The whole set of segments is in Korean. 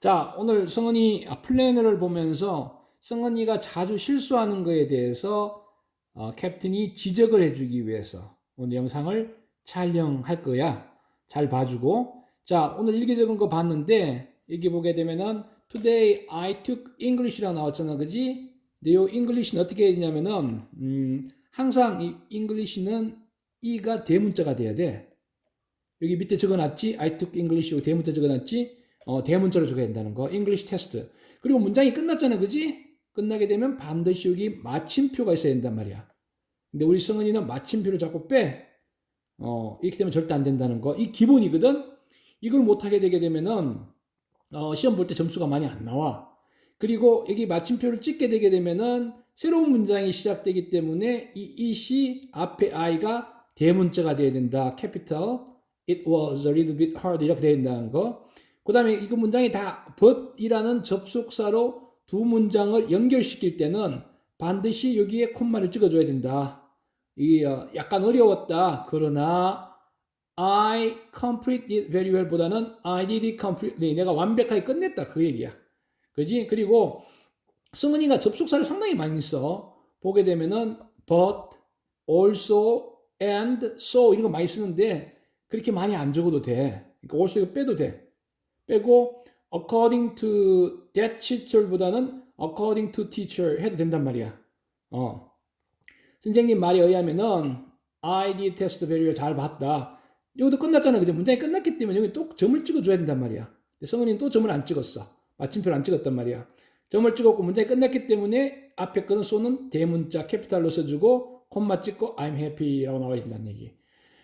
자, 오늘 성은이 아, 플래너를 보면서 성은이가 자주 실수하는 거에 대해서 어, 캡틴이 지적을 해주기 위해서 오늘 영상을 촬영할 거야. 잘 봐주고. 자, 오늘 일기 적은 거 봤는데 여기 보게 되면은 Today I took English라고 나왔잖아, 그지? 근데 요 English는 어떻게 되냐면은 음, 항상 이 English는 이가 대문자가 돼야 돼. 여기 밑에 적어놨지? I took English 요 대문자 적어놨지? 어, 대문자로 적어야 된다는 거. English 테스트. 그리고 문장이 끝났잖아, 그지? 끝나게 되면 반드시 여기 마침표가 있어야 된단 말이야. 근데 우리 성은이는 마침표를 자꾸 빼. 어, 이렇게 되면 절대 안 된다는 거. 이 기본이거든? 이걸 못하게 되게 되면은, 어, 시험 볼 때 점수가 많이 안 나와. 그리고 여기 마침표를 찍게 되게 되면은 새로운 문장이 시작되기 때문에 이 이시 앞에 i가 대문자가 돼야 된다. capital. It was a little bit hard 이렇게 돼야 된다는 거. 그 다음에 이거 문장이 다 but이라는 접속사로 두 문장을 연결시킬 때는 반드시 여기에 콤마를 찍어줘야 된다. 이게 어, 약간 어려웠다. 그러나 I complete it very well 보다는 I did it completely. 내가 완벽하게 끝냈다. 그 얘기야. 그지? 그리고 승은이가 접속사를 상당히 많이 써. 보게 되면은 but, also, and, so 이런 거 많이 쓰는데 그렇게 많이 안 적어도 돼. 그러니까 also 이거 빼도 돼. 빼고 according to that teacher보다는 according to teacher 해도 된단 말이야. 어. 선생님 말에 의하면은 I did test very well 잘 봤다. 여기도 끝났잖아. 그죠? 문장이 끝났기 때문에 여기 또 점을 찍어줘야 된단 말이야. 성은이는 또 점을 안 찍었어. 마침표를 안 찍었단 말이야. 점을 찍었고 문장이 끝났기 때문에 앞에 거는 소는 대문자 캐피탈로 써주고 콤마 찍고 I'm happy라고 나와야 된다는 얘기.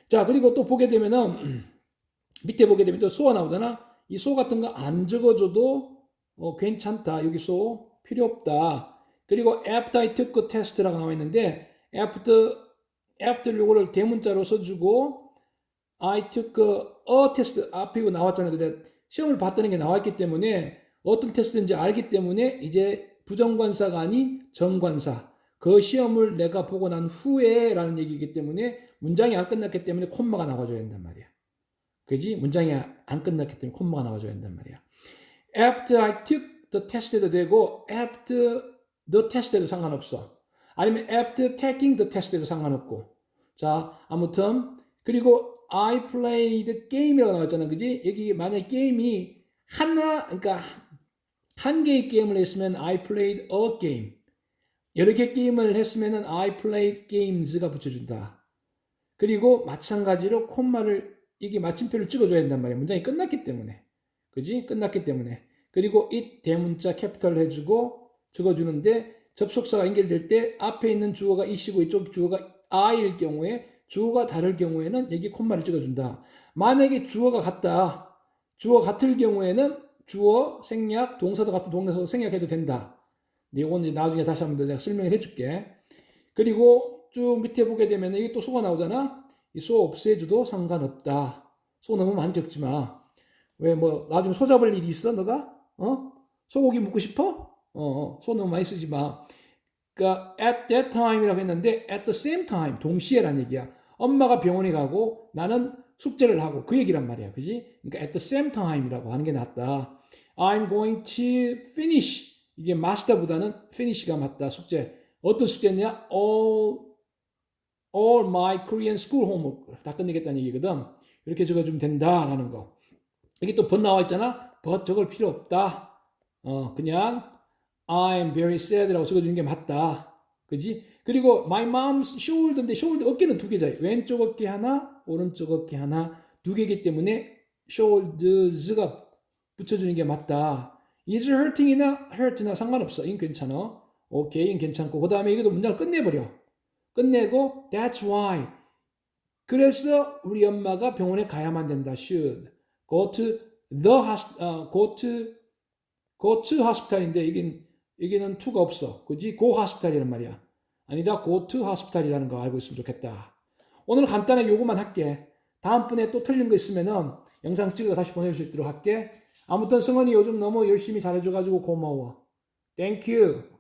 자 그리고 또 보게 되면은 밑에 보게 되면 또 소가 나오잖아. 이 소 같은 거 안 적어줘도 어, 괜찮다. 여기 소 필요 없다. 그리고 after I took a test라고 나와 있는데 after after 요거를 대문자로 써주고 I took a, a test 앞에 이거 나왔잖아요. 근데 시험을 봤다는 게 나왔기 때문에 어떤 테스트인지 알기 때문에 이제 부정관사가 아닌 정관사 그 시험을 내가 보고 난 후에 라는 얘기이기 때문에 문장이 안 끝났기 때문에 콤마가 나와줘야 된단 말이야. 그지? 문장이 안 끝났기 때문에 콤마가 나와줘야 된단 말이야. After I took the test 해도 되고 after the test 해도 상관없어. 아니면 after taking the test 해도 상관없고. 자, 아무튼 그리고 I played game이라고 나왔잖아. 그지? 여기 만약에 게임이 하나 그러니까 한 개의 게임을 했으면 I played a game. 여러 개 게임을 했으면은 I played games가 붙여준다. 그리고 마찬가지로 콤마를 이게 마침표를 찍어줘야 된단 말이야. 문장이 끝났기 때문에. 그지? 끝났기 때문에. 그리고 it 대문자 캐피털 해주고 적어주는데 접속사가 연결될 때 앞에 있는 주어가 it이고 이쪽 주어가 I일 경우에 주어가 다를 경우에는 여기 콤마를 찍어준다. 만약에 주어가 같다. 주어 같을 경우에는 주어, 생략, 동사도 같은 동사도 생략해도 된다. 이건 이제 나중에 다시 한번 더 제가 설명을 해줄게. 그리고 쭉 밑에 보게 되면 이게 또 소가 나오잖아. 이소 없애줘도 상관없다. 소 너무 많이 적지 마. 왜 뭐 나중에 소 잡을 일이 있어 너가? 어? 소고기 먹고 싶어? 어, 어, 소 너무 많이 쓰지 마. 그러니까 at that time이라고 했는데 at the same time 동시에란 얘기야. 엄마가 병원에 가고 나는 숙제를 하고 그 얘기란 말이야. 그지? 그러니까 at the same time이라고 하는 게 낫다. I'm going to finish. 이게 master보다는 finish가 맞다. 숙제. 어떤 숙제냐? all all my Korean school homework 다 끝내겠다는 얘기거든. 이렇게 적어주면 된다라는 거. 여기 또 but 나와 있잖아. but 적을 필요 없다. 어, 그냥 I'm very sad라고 적어주는 게 맞다. 그지? 그리고 my mom's shoulder인데 shoulder 어깨는 두 개잖아요. 왼쪽 어깨 하나, 오른쪽 어깨 하나, 두 개이기 때문에 shoulders가 붙여주는 게 맞다. is hurting이나 hurt나 상관없어. 인 괜찮아. 오케이, 인 괜찮고. 그 다음에 이것도 문장을 끝내버려. 끝내고 that's why. 그래서 우리 엄마가 병원에 가야만 된다. should go to the hosp, 어, go to go to hospital인데 이게 여기는 to가 없어. 그지? go hospital이란 말이야. 아니다. go to hospital이라는 거 알고 있으면 좋겠다. 오늘 간단하게 요거만 할게. 다음번에 또 틀린 거 있으면은 영상 찍어 다시 보낼 수 있도록 할게. 아무튼 승원이 요즘 너무 열심히 잘해줘가지고 고마워. 땡큐.